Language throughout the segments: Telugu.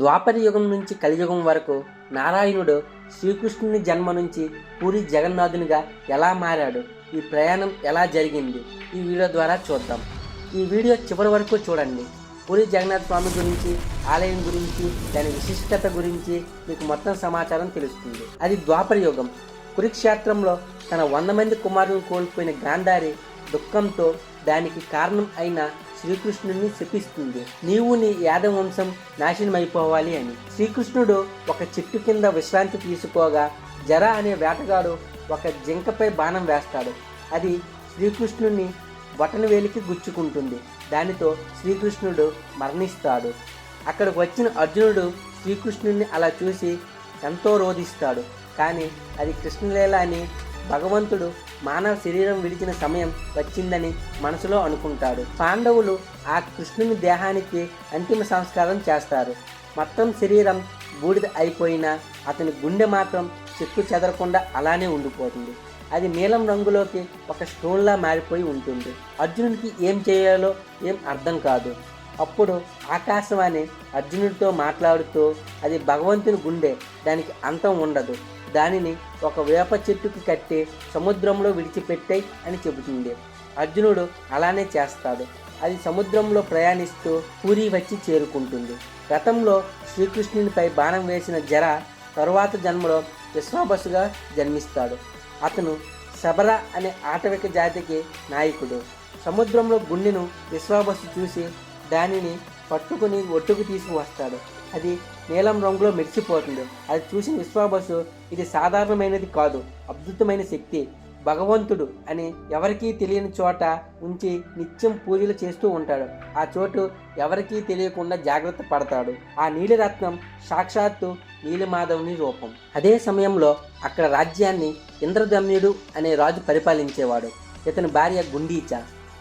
ద్వాపర యుగం నుంచి కలియుగం వరకు నారాయణుడు శ్రీకృష్ణుని జన్మ నుంచి పూరి జగన్నాథునిగా ఎలా మారాడు? ఈ ప్రయాణం ఎలా జరిగింది? ఈ వీడియో ద్వారా చూద్దాం. ఈ వీడియో చివరి వరకు చూడండి. పూరి జగన్నాథ్ స్వామి గురించి ఆలయం గురించి దాని విశిష్టత గురించి మీకు మొత్తం సమాచారం తెలుస్తుంది. అది ద్వాపర యుగం. కురుక్షేత్రంలో తన వంద మంది కుమారులను కోల్పోయిన గాంధారి దుఃఖంతో దానికి కారణం అయిన శ్రీకృష్ణుడిని శపిస్తుంది. నీవు నీ యాదవ వంశం నాశనమైపోవాలి అని. శ్రీకృష్ణుడు ఒక చెట్టు కింద విశ్రాంతి తీసుకోగా జర అనే వేటగాడు ఒక జింకపై బాణం వేస్తాడు. అది శ్రీకృష్ణుని వేలికి గుచ్చుకుంటుంది. దానితో శ్రీకృష్ణుడు మరణిస్తాడు. అక్కడికి వచ్చిన అర్జునుడు శ్రీకృష్ణుడిని అలా చూసి ఎంతో రోధిస్తాడు. కానీ అది కృష్ణలీల అని భగవంతుడు మానవ శరీరం విడిచిన సమయం వచ్చిందని మనసులో అనుకుంటాడు. పాండవులు ఆ కృష్ణుని దేహానికి అంతిమ సంస్కారం చేస్తారు. మొత్తం శరీరం బూడిద అయిపోయినా అతని గుండె మాత్రం చెక్కు చెదరకుండా అలానే ఉండిపోతుంది. అది నీలం రంగులోకి ఒక స్టోన్లా మారిపోయి ఉంటుంది. అర్జునుడికి ఏం చేయాలో ఏం అర్థం కాదు. అప్పుడు ఆకాశవాణి అర్జునుడితో మాట్లాడుతూ అది భగవంతుని గుండె దానికి అంతం ఉండదు. దానిని ఒక వేప చెట్టుకి కట్టి సముద్రంలో విడిచిపెట్టాయి అని చెబుతుంది అర్జునుడు అలానే చేస్తాడు. అది సముద్రంలో ప్రయాణిస్తూ పూరి వచ్చి చేరుకుంటుంది. గతంలో శ్రీకృష్ణునిపై బాణం వేసిన జర తరువాత జన్మలో విశ్వాబసుగా జన్మిస్తాడు. అతను శబర అనే ఆటవిక జాతికి నాయకుడు. సముద్రంలో గుండెను విశ్వాబస్సు చూసి దానిని పట్టుకుని ఒట్టుకు తీసుకువస్తాడు. అది నీలం రంగులో మెరిసిపోతుంది. అది చూసిన విశ్వాబసు ఇది సాధారణమైనది కాదు అద్భుతమైన శక్తి. భగవంతుడు అని ఎవరికీ తెలియని చోట ఉంచి నిత్యం పూజలు చేస్తూ ఉంటాడు. ఆ చోటు ఎవరికీ తెలియకుండా జాగ్రత్త పడతాడు. ఆ నీలిరత్నం సాక్షాత్తు నీలిమాధవుని రూపం. అదే సమయంలో అక్కడ రాజ్యాన్ని ఇంద్రదమ్యుడు అనే రాజు పరిపాలించేవాడు. ఇతని భార్య గుండీచ.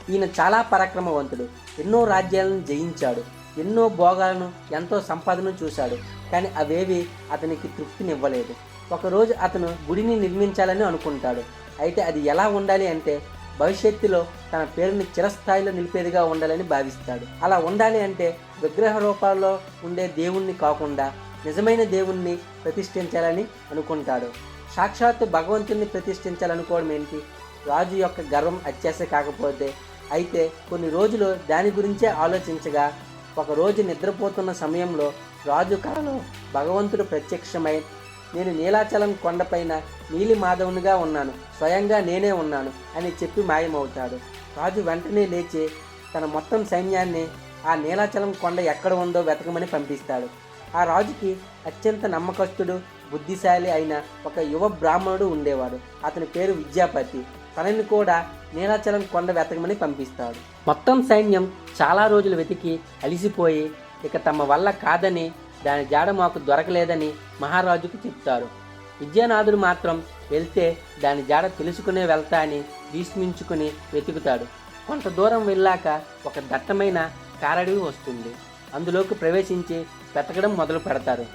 ఈయన చాలా పరాక్రమవంతుడు. ఎన్నో రాజ్యాలను జయించాడు. ఎన్నో భోగాలను ఎంతో సంపాదన చూశాడు. కానీ అవేవి అతనికి తృప్తినివ్వలేదు. ఒకరోజు అతను గుడిని నిర్మించాలని అనుకుంటాడు. అయితే అది ఎలా ఉండాలి అంటే భవిష్యత్తులో తన పేరుని చిరస్థాయిలో నిలిపేదిగా ఉండాలని భావిస్తాడు. అలా ఉండాలి అంటే విగ్రహ రూపాల్లో ఉండే దేవుణ్ణి కాకుండా నిజమైన దేవుణ్ణి ప్రతిష్ఠించాలని అనుకుంటాడు. సాక్షాత్తు భగవంతుణ్ణి ప్రతిష్ఠించాలనుకోవడం ఏంటి? రాజు యొక్క గర్వం అత్యాశ కాకపోతే అయితే కొన్ని రోజులు దాని గురించే ఆలోచించగా ఒక రోజు నిద్రపోతున్న సమయంలో రాజు కళలో భగవంతుడు ప్రత్యక్షమై నేను నీలాచలం కొండపైన నీలి మాధవునిగా ఉన్నాను స్వయంగా నేనే ఉన్నాను అని చెప్పి మాయమవుతాడు. రాజు వెంటనే లేచి తన మొత్తం సైన్యాన్ని ఆ నీలాచలం కొండ ఎక్కడ ఉందో వెతకమని పంపిస్తాడు. ఆ రాజుకి అత్యంత నమ్మకస్తుడు బుద్ధిశాలి అయిన ఒక యువ బ్రాహ్మణుడు ఉండేవాడు. అతని పేరు విద్యాపతి. తనని కూడా నీలాచలం కొండ వెతకమని పంపిస్తాడు. మొత్తం సైన్యం చాలా రోజులు వెతికి అలిసిపోయి ఇక తమ వల్ల కాదని దాని జాడ మాకు దొరకలేదని మహారాజుకు చెప్తారు. విద్యానాథుడు మాత్రం వెళ్తే దాని జాడ తెలుసుకునే వెళ్తా అని భీష్మించుకుని వెతుకుతాడు. కొంత దూరం వెళ్ళాక ఒక దట్టమైన కారడివి వస్తుంది. అందులోకి ప్రవేశించి వెతకడం మొదలు పెడతారు.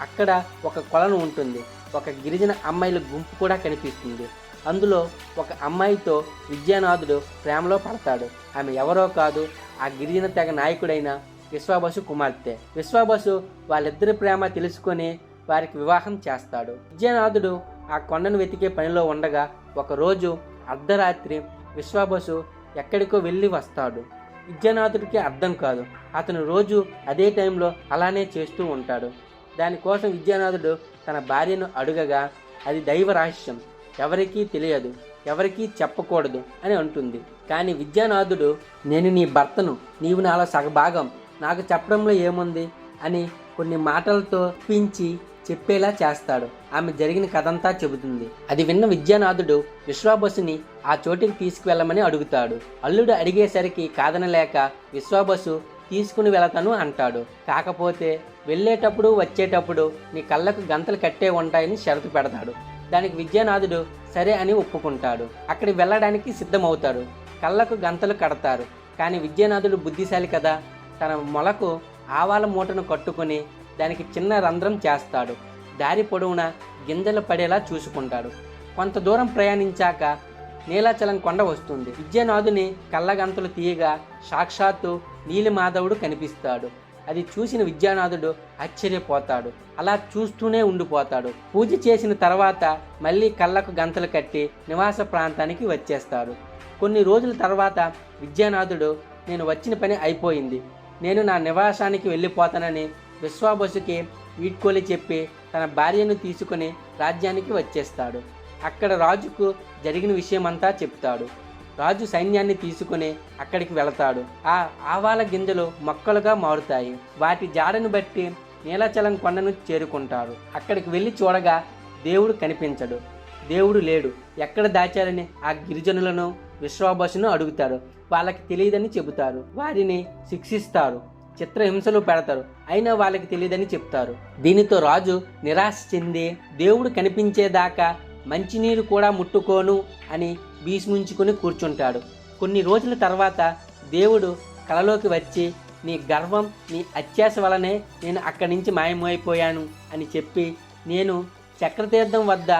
అక్కడ ఒక కొలను ఉంటుంది. ఒక గిరిజన అమ్మాయిల గుంపు కూడా కనిపిస్తుంది. అందులో ఒక అమ్మాయితో విద్యానాథుడు ప్రేమలో పడతాడు. ఆమె ఎవరో కాదు ఆ గిరిజన తెగ నాయకుడైన విశ్వాబసు కుమార్తె. విశ్వాబసు వాళ్ళిద్దరి ప్రేమ తెలుసుకొని వారికి వివాహం చేస్తాడు. విద్యానాథుడు ఆ కొండను వెతికే పనిలో ఉండగా ఒకరోజు అర్ధరాత్రి విశ్వాబసు ఎక్కడికో వెళ్ళి వస్తాడు. విద్యానాథుడికి అర్థం కాదు. అతను రోజు అదే టైంలో అలానే చేస్తూ ఉంటాడు. దానికోసం విద్యానాథుడు తన భార్యను అడుగగా అది దైవ రహస్యం. ఎవరికీ తెలియదు ఎవరికీ చెప్పకూడదు అని అంటుంది. కానీ విద్యానాథుడు నేను నీ భర్తను నీవు నాలో సగభాగం నాకు చెప్పడంలో ఏముంది? అని కొన్ని మాటలతో పించి చెప్పేలా చేస్తాడు. ఆమె జరిగిన కథంతా చెబుతుంది. అది విన్న విద్యానాథుడు విశ్వాబసుని ఆ చోటికి తీసుకువెళ్ళమని అడుగుతాడు. అల్లుడు అడిగేసరికి కాదనలేక విశ్వాబసు తీసుకుని వెళతాను అంటాడు. కాకపోతే వెళ్ళేటప్పుడు వచ్చేటప్పుడు నీ కళ్ళకు గంతలు కట్టే ఉంటాయని షరతు పెడతాడు. దానికి విద్యానాథుడు సరే అని ఒప్పుకుంటాడు. అక్కడికి వెళ్ళడానికి సిద్ధమవుతాడు. కళ్ళకు గంతలు కడతారు. కానీ విద్యానాథుడు బుద్ధిశాలి కదా. తన మొలకు ఆవాల మూటను కట్టుకొని దానికి చిన్న రంధ్రం చేస్తాడు. దారి పొడవునా గింజలు పడేలా చూసుకుంటాడు. కొంత దూరం ప్రయాణించాక నీలాచలం కొండ వస్తుంది. విద్యానాథుని కళ్ళగంతలు తీయగా సాక్షాత్తు నీలిమాధవుడు కనిపిస్తాడు. అది చూసిన విద్యానాథుడు ఆశ్చర్యపోతాడు. అలా చూస్తూనే ఉండిపోతాడు. పూజ చేసిన తర్వాత మళ్ళీ కళ్ళకు గంతలు కట్టి నివాస ప్రాంతానికి వచ్చేస్తాడు. కొన్ని రోజుల తర్వాత విద్యానాథుడు నేను వచ్చిన పని అయిపోయింది. నేను నా నివాసానికి వెళ్ళిపోతానని విశ్వాబసుకి వీడ్కోలి చెప్పి తన భార్యను తీసుకుని రాజ్యానికి వచ్చేస్తాడు. అక్కడ రాజుకు జరిగిన విషయమంతా చెప్తాడు. రాజు సైన్యాన్ని తీసుకుని అక్కడికి వెళతాడు. ఆ ఆవాల గింజలు మొక్కలుగా మారుతాయి. వాటి జాడను బట్టి నీలాచలం కొండను చేరుకుంటాడు అక్కడికి వెళ్ళి చూడగా దేవుడు కనిపించడు. దేవుడు లేడు. ఎక్కడ దాచారని ఆ గిరిజనులను విశ్వాభసును అడుగుతాడు వాళ్ళకి తెలియదని చెబుతారు. వారిని శిక్షిస్తారు. చిత్రహింసలు పెడతారు. అయినా వాళ్ళకి తెలియదని చెప్తారు. దీనితో రాజు నిరాశ చెంది దేవుడు కనిపించేదాకా మంచినీరు కూడా ముట్టుకోను అని భీష్మించుకుని కూర్చుంటాడు. కొన్ని రోజుల తర్వాత దేవుడు కలలోకి వచ్చి నీ గర్వం నీ అత్యాశ వలనే నేను అక్కడి నుంచి మాయమైపోయాను అని చెప్పి నేను చక్రతీర్థం వద్ద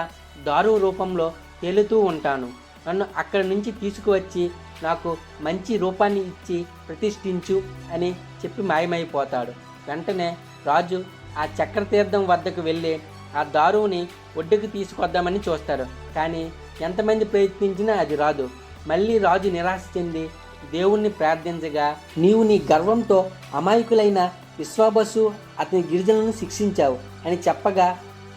దారు రూపంలో తేలుతూ ఉంటాను. నన్ను అక్కడి నుంచి తీసుకువచ్చి నాకు మంచి రూపాన్ని ఇచ్చి ప్రతిష్ఠించు అని చెప్పి మాయమైపోతాడు. వెంటనే రాజు ఆ చక్రతీర్థం వద్దకు వెళ్ళి ఆ దారువుని ఒడ్డుకు తీసుకొద్దామని చూస్తాడు కానీ ఎంతమంది ప్రయత్నించినా అది రాదు. మళ్ళీ రాజు నిరాశ చెంది దేవుణ్ణి ప్రార్థించగా నీవు నీ గర్వంతో అమాయకులైన విశ్వాబసు అతని గిరిజనులను శిక్షించావు అని చెప్పగా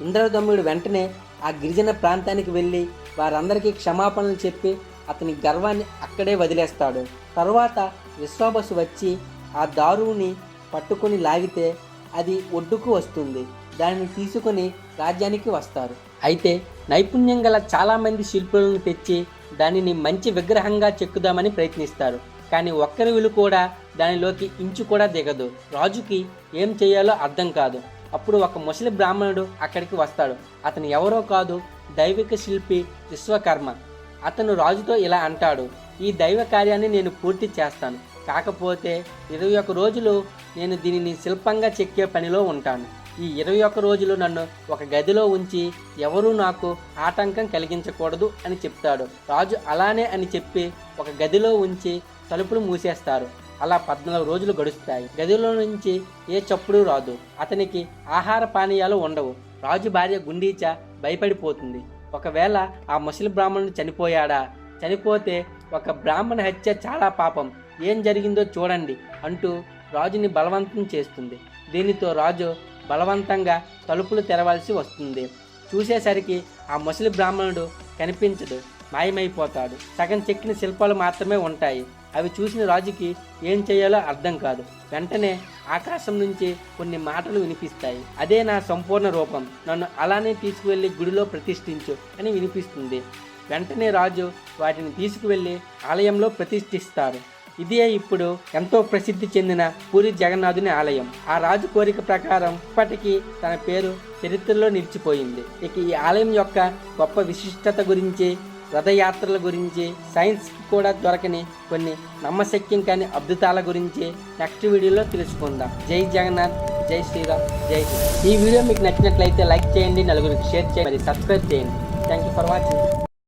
ఇంద్రదమ్ముడు వెంటనే ఆ గిరిజన ప్రాంతానికి వెళ్ళి వారందరికీ క్షమాపణలు చెప్పి అతని గర్వాన్ని అక్కడే వదిలేస్తాడు. తర్వాత విశ్వాబసు వచ్చి ఆ దారువుని పట్టుకొని లాగితే అది ఒడ్డుకు వస్తుంది. దానిని తీసుకొని రాజ్యానికి వస్తారు. అయితే నైపుణ్యం గల చాలామంది శిల్పులను తెచ్చి దానిని మంచి విగ్రహంగా చెక్కుదామని ప్రయత్నిస్తారు. కానీ ఒక్కరి విలు కూడా దానిలోకి ఇంచు కూడా దిగదు. రాజుకి ఏం చేయాలో అర్థం కాదు. అప్పుడు ఒక ముసలి బ్రాహ్మణుడు అక్కడికి వస్తాడు. అతను ఎవరో కాదు దైవిక శిల్పి విశ్వకర్మ. అతను రాజుతో ఇలా అంటాడు ఈ దైవ కార్యాన్ని నేను పూర్తి చేస్తాను. కాకపోతే ఇరవై ఒక్క రోజులు నేను దీనిని శిల్పంగా చెక్కే పనిలో ఉంటాను. ఈ ఇరవై ఒక్క రోజులు నన్ను ఒక గదిలో ఉంచి ఎవరూ నాకు ఆటంకం కలిగించకూడదు అని చెప్తాడు. రాజు అలానే అని చెప్పి ఒక గదిలో ఉంచి తలుపులు మూసేస్తారు. అలా పద్నాలుగు రోజులు గడుస్తాయి. గదిలో నుంచి ఏ చప్పుడు రాదు. అతనికి ఆహార పానీయాలు ఉండవు. రాజు భార్య గుండీచ భయపడిపోతుంది. ఒకవేళ ఆ ముసలి బ్రాహ్మణుడు చనిపోయాడా? చనిపోతే ఒక బ్రాహ్మణ హత్య చాలా పాపం. ఏం జరిగిందో చూడండి అంటూ రాజుని బలవంతం చేస్తుంది. దీనితో రాజు బలవంతంగా తలుపులు తెరవాల్సి వస్తుంది. చూసేసరికి ఆ ముసలి బ్రాహ్మణుడు కనిపించడు. మాయమైపోతాడు. సగం చెక్కిన శిల్పాలు మాత్రమే ఉంటాయి. అవి చూసిన రాజుకి ఏం చేయాలో అర్థం కాదు. వెంటనే ఆకాశం నుంచి కొన్ని మాటలు వినిపిస్తాయి. అదే నా సంపూర్ణ రూపం. నన్ను అలానే తీసుకువెళ్ళి గుడిలో ప్రతిష్ఠించు అని వినిపిస్తుంది. వెంటనే రాజు వాటిని తీసుకువెళ్ళి ఆలయంలో ప్రతిష్ఠిస్తారు. ఇదే ఇప్పుడు ఎంతో ప్రసిద్ధి చెందిన పూరి జగన్నాథుని ఆలయం. ఆ రాజు కోరిక ప్రకారం ఇప్పటికీ తన పేరు చరిత్రలో నిలిచిపోయింది. ఇక ఈ ఆలయం యొక్క గొప్ప విశిష్టత గురించి రథయాత్రల గురించి సైన్స్ కూడా దొరకని కొన్ని నమ్మశక్యం కాని అద్భుతాల గురించి నెక్స్ట్ వీడియోలో తెలుసుకుందాం. జై జగన్నాథ్ జై శ్రీరామ్ జై ఈ వీడియో మీకు నచ్చినట్లయితే లైక్ చేయండి నలుగురికి షేర్ చేయండి మరి సబ్స్క్రైబ్ చేయండి. Thank you for watching.